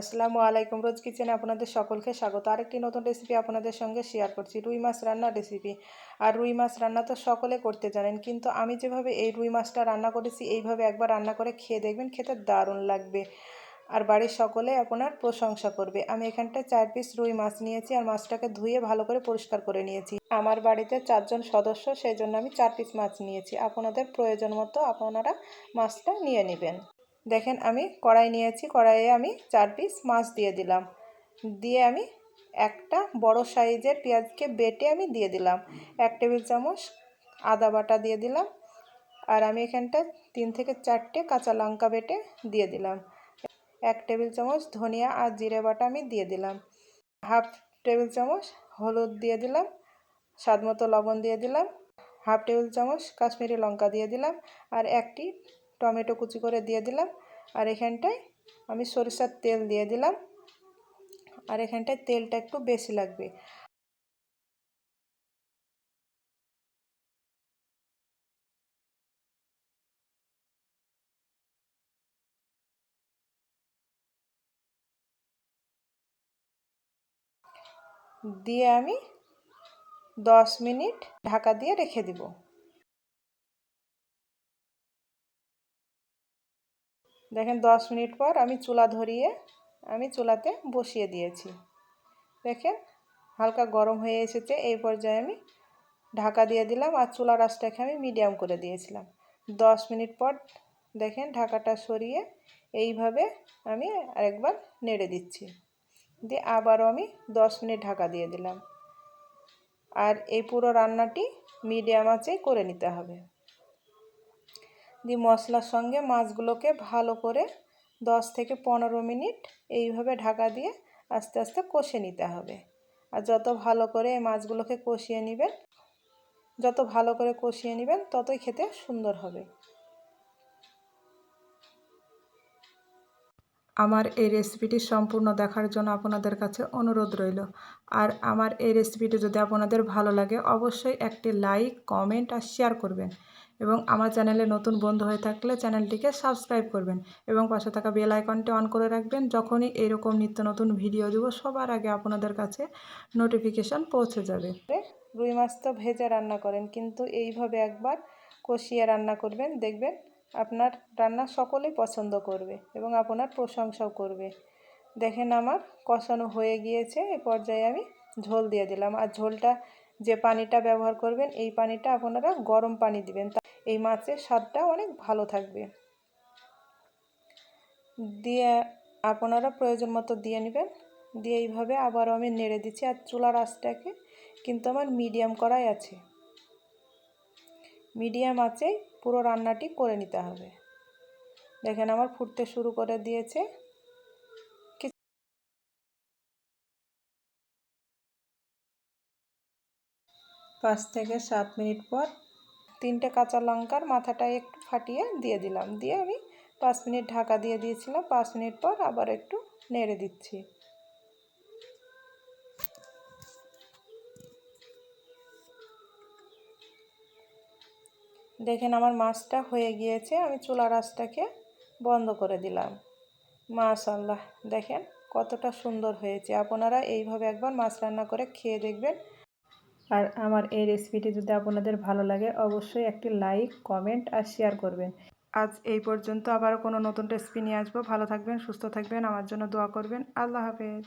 আসসালামু আলাইকুম। রোজ কিচেনে আপনাদের সকলকে স্বাগত। আরেকটি নতুন রেসিপি আপনাদের সঙ্গে শেয়ার করছি, রুই মাছ রান্নার রেসিপি আর রুই মাছ রান্না তো সকলে করতে জানেন, কিন্তু আমি যেভাবে এই রুই মাছটা রান্না করেছি, এইভাবে একবার রান্না করে খেয়ে দেখবেন খেতে দারুণ লাগবে। আর বাড়ির সকলে আপনার প্রশংসা করবে। আমি এখানটায় চার পিস রুই মাছ নিয়েছি আর মাছটাকে ধুয়ে ভালো করে পরিষ্কার করে নিয়েছি। আমার বাড়িতে চারজন সদস্য, সেই জন্য আমি চার পিস মাছ নিয়েছি। আপনাদের প্রয়োজন মতো আপনারা মাছটা নিয়ে নেবেন। দেখেন আমি কড়াই নিয়েছি, কড়াইয়ে আমি চার পিস মাছ দিয়ে দিলাম। দিয়ে আমি একটা বড় সাইজের পেঁয়াজকে বেটে আমি দিয়ে দিলাম। এক টেবিল চামচ আদা বাটা দিয়ে দিলাম আর আমি এখানটা তিন থেকে চারটে কাঁচা লঙ্কা বেটে দিয়ে দিলাম। এক টেবিল চামচ ধনিয়া আর জিরে বাটা আমি দিয়ে দিলাম। হাফ টেবিল চামচ হলুদ দিয়ে দিলাম, স্বাদ মতো লবণ দিয়ে দিলাম, হাফ টেবিল চামচ কাশ্মীরি লঙ্কা দিয়ে দিলাম আর একটি টমেটো কুচি করে দিয়ে দিলাম। আর এখানটায় আমি সরিষার তেল দিয়ে দিলাম। আর এখানটায় তেলটা একটু বেশি লাগবে। দিয়ে আমি দশ মিনিট ঢাকা দিয়ে রেখে দিব। দেখেন দশ মিনিট পর আমি চুলা ধরিয়ে আমি চুলাতে বসিয়ে দিয়েছি। দেখেন হালকা গরম হয়ে এসেছে, এই পর্যায়ে আমি ঢাকা দিয়ে দিলাম আর চুলা রাসটাকে আমি মিডিয়াম করে দিয়েছিলাম। দশ মিনিট পর দেখেন ঢাকাটা সরিয়ে এইভাবে আমি আরেকবার নেড়ে দিচ্ছি। দিয়ে আবারও আমি দশ মিনিট ঢাকা দিয়ে দিলাম। আর এই পুরো রান্নাটি মিডিয়াম আঁচেই করে নিতে হবে। দিয়ে মশলার সঙ্গে মাছগুলোকে ভালো করে দশ থেকে পনেরো মিনিট এইভাবে ঢাকা দিয়ে আস্তে আস্তে কষে নিতে হবে। আর যত ভালো করে এই মাছগুলোকে কষিয়ে নেবেন, যত ভালো করে কষিয়ে নেবেন, ততই খেতে সুন্দর হবে। আমার এই রেসিপিটি সম্পূর্ণ দেখার জন্য আপনাদের কাছে অনুরোধ রইল। আর আমার এই রেসিপিটি যদি আপনাদের ভালো লাগে, অবশ্যই একটি লাইক কমেন্ট আর শেয়ার করবেন। এবং আমার চ্যানেলে নতুন বন্ধু হয়ে থাকলে চ্যানেলটিকে সাবস্ক্রাইব করবেন। এবং পাশে থাকা বেল আইকনটি অন করে রাখবেন। যখনই এরকম নিত্য নতুন ভিডিও দেবো, সবার আগে আপনাদের কাছে নোটিফিকেশান পৌঁছে যাবে। রুই মাছ তো ভেজে রান্না করেন, কিন্তু এইভাবে একবার কষিয়ে রান্না করবেন। দেখবেন আপনার রান্না সকলেই পছন্দ করবে এবং আপনার প্রশংসাও করবে। দেখেন আমার কষানো হয়ে গিয়েছে, এ পর্যায়ে আমি ঝোল দিয়ে দিলাম। আর ঝোলটা, যে পানিটা ব্যবহার করবেন, এই পানিটা আপনারা গরম পানি দিবেন। এই মাছের স্বাদটা অনেক ভালো থাকবে। দিয়ে আপনারা প্রয়োজন মতো দিয়ে নেবেন। দিয়ে এইভাবে আবারও আমি নেড়ে দিচ্ছি। আর চুলার আঁচটাকে কিন্তু আমার মিডিয়াম করাই আছে। মিডিয়াম আঁচেই পুরো রান্নাটি করে নিতে হবে। দেখেন আমার ফুটতে শুরু করে দিয়েছে। পাঁচ থেকে সাত মিনিট পর তিনটে কাঁচা লঙ্কার মাথাটা একটু ফাটিয়ে দিয়ে দিলাম। দিয়ে আমি পাঁচ মিনিট ঢাকা দিয়ে দিয়েছিলাম। পাঁচ মিনিট পর আবার একটু নেড়ে দিচ্ছি। দেখেন আমার মাছটা হয়ে গিয়েছে, আমি চুলা রাসটাকে বন্ধ করে দিলাম। মাশাল্লাহ দেখেন কতটা সুন্দর হয়েছে। আপনারা এইভাবে একবার মাছ রান্না করে খেয়ে দেখবেন। আর আমার এই রেসিপিটি যদি আপনাদের ভালো লাগে, অবশ্যই একটি লাইক, কমেন্ট আর শেয়ার করবেন। আজ এই পর্যন্ত আবার কোনো নতুন রেসিপি নিয়ে আসব। ভালো থাকবেন, সুস্থ থাকবেন, আমার জন্য দোয়া করবেন। আল্লাহ হাফেজ।